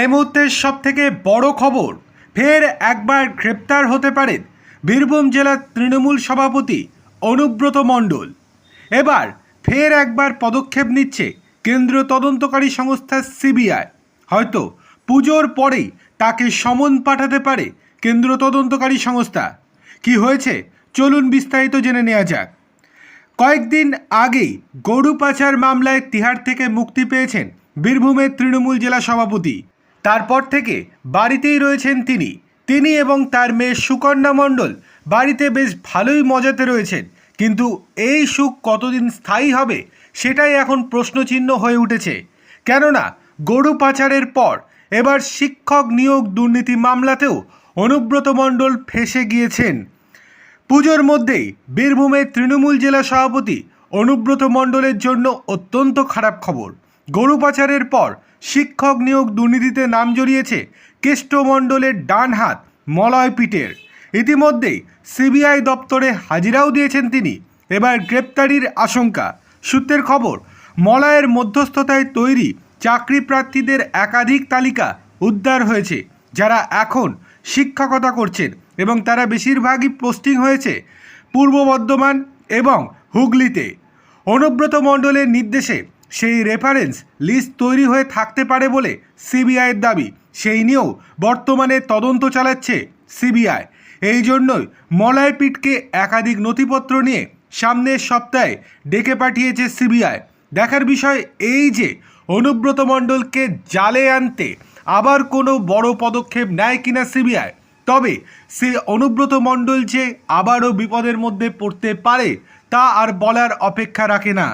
এই মুহূর্তের সব থেকে বড় খবর, ফের একবার গ্রেপ্তার হতে পারেন বীরভূম জেলার তৃণমূল সভাপতি অনুব্রত মণ্ডল। এবার ফের একবার পদক্ষেপ নিচ্ছে কেন্দ্রীয় তদন্তকারী সংস্থা সিবিআই। হয়তো পুজোর পরেই তাকে সমন পাঠাতে পারে কেন্দ্রীয় তদন্তকারী সংস্থা। কি হয়েছে চলুন বিস্তারিত জেনে নেওয়া যাক। কয়েকদিন আগেই গরু পাচার মামলায় তিহার থেকে মুক্তি পেয়েছেন বীরভূমের তৃণমূল জেলা সভাপতি তারপর থেকে বাড়িতেই রয়েছেন তিনি। তিনি এবং তার মেয়ে সুকন্যা মণ্ডল বাড়িতে বেশ ভালোই মজাতে রয়েছেন। কিন্তু এই সুখ কতদিন স্থায়ী হবে সেটাই এখন প্রশ্নচিহ্ন হয়ে উঠেছে। কেননা গরু পাচারের পর এবার শিক্ষক নিয়োগ দুর্নীতি মামলাতেও অনুব্রত মণ্ডল ফেসে গিয়েছেন। পুজোর মধ্যেই বীরভূমের তৃণমূল জেলা সভাপতি অনুব্রত মণ্ডলের জন্য অত্যন্ত খারাপ খবর। গরু পাচারের পর শিক্ষক নিয়োগ দুর্নীতিতে নাম জড়িয়েছে কেষ্টমণ্ডলের ডান হাত মলয় পিটের। ইতিমধ্যেই সিবিআই দপ্তরে হাজিরাও দিয়েছেন তিনি। এবার গ্রেপ্তারির আশঙ্কা। সূত্রের খবর, মলয়ের মধ্যস্থতায় তৈরি চাকরি প্রার্থীদের একাধিক তালিকা উদ্ধার হয়েছে, যারা এখন শিক্ষকতা করছেন এবং তারা বেশিরভাগই পোস্টিং হয়েছে পূর্ব বর্ধমান এবং হুগলিতে। অনুব্রত মণ্ডলের নির্দেশে সেই রেফারেন্স লিস্ট তৈরি হয়ে থাকতে পারে বলে সিবিআইয়ের দাবি। সেই নিয়েও বর্তমানে তদন্ত চালাচ্ছে সিবিআই এই জন্যই মলয়পীঠকে একাধিক নথিপত্র নিয়ে সামনের সপ্তাহে ডেকে পাঠিয়েছে সিবিআই দেখার বিষয় এই যে, অনুব্রত মণ্ডলকে জালে আনতে আবার কোনো বড় পদক্ষেপ নেয় কিনা সিবিআই তবে সে অনুব্রত মণ্ডল যে আবারও বিপদের মধ্যে পড়তে পারে তা আর বলার অপেক্ষা রাখে না।